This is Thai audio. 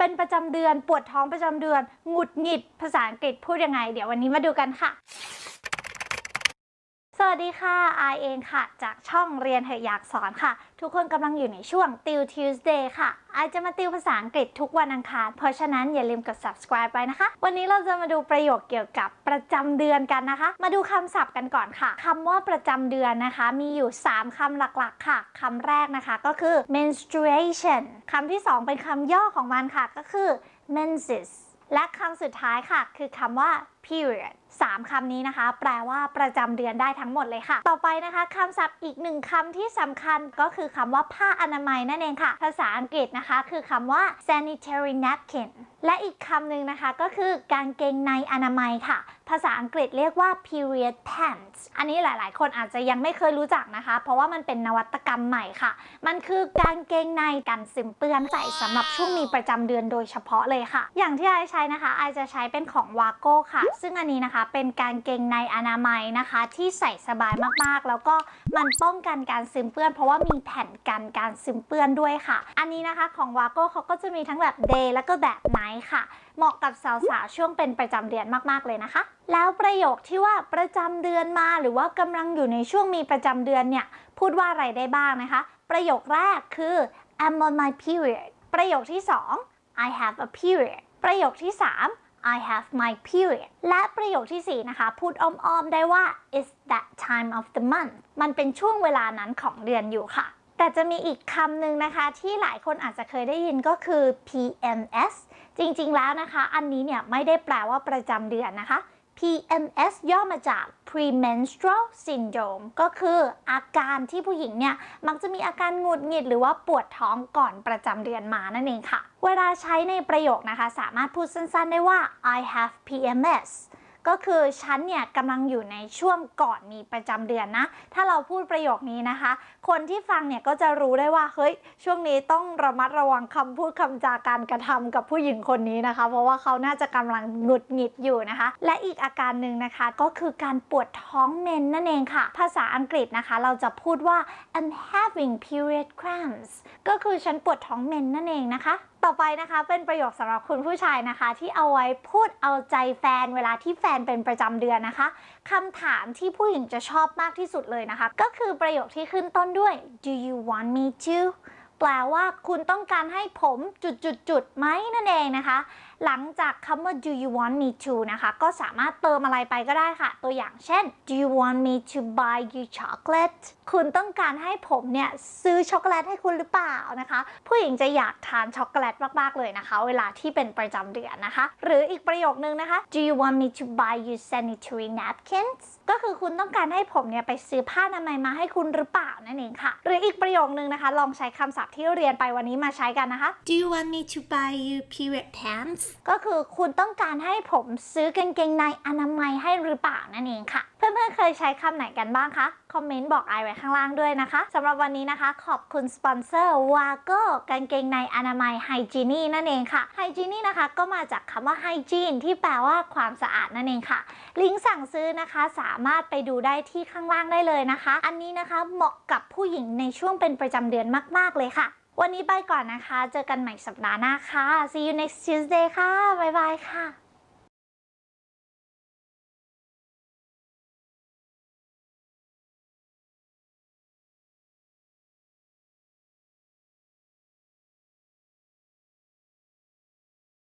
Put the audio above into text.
เป็นประจำเดือน ปวดท้องประจำเดือน หงุดหงิดภาษาอังกฤษพูดยังไง เดี๋ยววันนี้มาดูกันค่ะ สวัสดีค่ะอายเองค่ะ จากช่องเรียนเหอะอยากสอนค่ะ ทุกคนกำลังอยู่ในช่วงติว Tuesday ค่ะอายจะมาติวภาษาอังกฤษทุกวันอังคาร เพราะฉะนั้นอย่าลืมกด subscribe ไปนะคะ วันนี้เราจะมาดูประโยคเกี่ยวกับประจำเดือนกันนะคะ มาดูคำศัพท์กันก่อนค่ะคำว่าประจำเดือนนะคะ มีอยู่ 3คำหลักๆ ค่ะคำแรกนะคะก็คือ menstruation คำที่ 2 เป็นคำย่อของมันค่ะก็คือ menses และคำสุดท้ายค่ะ คือคำว่า period สามคำนี้นะคะ แปลว่าประจำเดือนได้ทั้งหมดเลยค่ะ ต่อไปนะคะคำศัพท์อีกหนึ่งคำที่สำคัญก็คือคำว่าผ้าอนามัยนั่นเองค่ะ ภาษาอังกฤษนะคะ คือคำว่า sanitary napkin และอีกคำหนึ่งนะคะก็คือกางเกงในอนามัยค่ะ ภาษาอังกฤษเรียกว่า period pants อันนี้หลายๆ คนอาจจะยังไม่เคยรู้จักนะคะ เพราะว่ามันเป็นนวัตกรรมใหม่ค่ะ มันคือกางเกงในกันซึมเปื้อนใส่สำหรับช่วงมีประจำเดือนโดยเฉพาะเลยค่ะ อย่างที่ไอใช้นะคะไอจะใช้เป็นของวาโก้ค่ะ ซึ่งอันนี้นะคะเป็นกางเกงในอนามัยนะคะ ที่ใส่สบายมากๆ แล้วก็มันป้องกันการซึมเปื้อน เพราะว่ามีแผ่นกันการซึมเปื้อนด้วยค่ะ อันนี้นะคะของวาโก้เขาก็จะมีทั้งแบบ day แล้วก็แบบ night ค่ะ เหมาะกับสาวๆช่วงเป็นประจำเดือนมากๆเลยนะคะ แล้วประโยคที่ว่าประจำเดือนมาหรือว่ากำลังอยู่ในช่วงมีประจำเดือนเนี่ยพูดว่าอะไรได้บ้างนะคะ ประโยคแรกคือ I'm on my period ประโยคที่ 2 I have a period ประโยคที่ 3 I have my period และประโยคทีสี่4 นะคะ พูดอ้อมๆได้ว่า it's that time of the month มันเป็นช่วงเวลานั้นของเดือนอยู่ค่ะ แต่จะมีอีกคำหนึ่งนะคะ ที่หลายคนอาจจะเคยได้ยินก็คือ PMS จริงๆแล้วนะคะ อันนี้เนี่ยไม่ได้แปลว่าประจำเดือนนะคะ PMS ย่อมาจาก premenstrual syndrome ก็คืออาการที่ผู้หญิงเนี่ย มักจะมีอาการหงุดหงิดหรือว่าปวดท้องก่อนประจำเดือนมานั่นเองค่ะ เวลาใช้ในประโยคนะคะ สามารถพูดสั้นๆได้ว่า I have PMS ก็คือฉันเนี่ยกำลังอยู่ในช่วงก่อนมีประจำเดือนนะ ถ้าเราพูดประโยคนี้นะคะ คนที่ฟังเนี่ยก็จะรู้ได้ว่าเฮ้ยช่วงนี้ต้องระมัดระวังคำพูดคำจาการกระทำกับผู้หญิงคนนี้นะคะ เพราะว่าเขาน่าจะกำลังหงุดหงิดอยู่นะคะ และอีกอาการหนึ่งนะคะก็คือการปวดท้องเมนนั่นเองค่ะ ภาษาอังกฤษนะคะ เราจะพูดว่า I'm having period cramps ก็คือฉันปวดท้องเมนนั่นเองนะคะต่อไปนะคะเป็นประโยคสำหรับคุณผู้ชายนะคะ ที่เอาไว้พูดเอาใจแฟนเวลาที่แฟนเป็นประจำเดือนนะคะคำถามที่ผู้หญิงจะชอบมากที่สุดเลยนะคะ ก็คือประโยคที่ขึ้นต้นด้วย do you want me to แปลว่าคุณต้องการให้ผมจุดจุดจุดๆๆไหมนั่นเองนะคะ หลังจากคำว่า do you want me to นะคะ ก็สามารถเติมอะไรไปก็ได้ค่ะ ตัวอย่างเช่น do you want me to buy you chocolate คุณต้องการให้ผมเนี่ยซื้อช็อกโกแลตให้คุณหรือเปล่านะคะ ผู้หญิงจะอยากทานช็อกโกแลตมากๆเลยนะคะ เวลาที่เป็นประจำเดือนนะคะ หรืออีกประโยคนึงนะคะ do you want me to buy you sanitary napkins ก็คือคุณต้องการให้ผมเนี่ยไปซื้อผ้าอนามัยมาให้คุณหรือเปล่านั่นเองค่ะ หรืออีกประโยคนึงนะคะ ลองใช้คำศัพท์ที่เรียนไปวันนี้มาใช้กันนะคะ Do you want me to buy you period pants? ก็คือคุณต้องการให้ผมซื้อกางเกงในอนามัยให้หรือเปล่านั่นเองค่ะ เพื่อนๆเคยใช้คำไหนกันบ้างคะ คอมเมนต์บอกไอไว้ข้างล่างด้วยนะคะสำหรับวันนี้นะคะ ขอบคุณสปอนเซอร์วาโก้กางเกงในอนามัยไฮจีนี่นั่นเองค่ะไฮจีนี่นะคะก็มาจากคำว่าไฮจีนที่แปลว่าความสะอาดนั่นเองค่ะ ลิงก์สั่งซื้อนะคะสามารถไปดูได้ที่ข้างล่างได้เลยนะคะ อันนี้นะคะเหมาะกับผู้หญิงในช่วงเป็นประจำเดือนมาก ๆเลยค่ะ วันนี้ไปก่อนนะคะ เจอกันใหม่สัปดาห์หน้าค่ะ see you next Tuesday ค่ะ บ๊ายบายค่ะ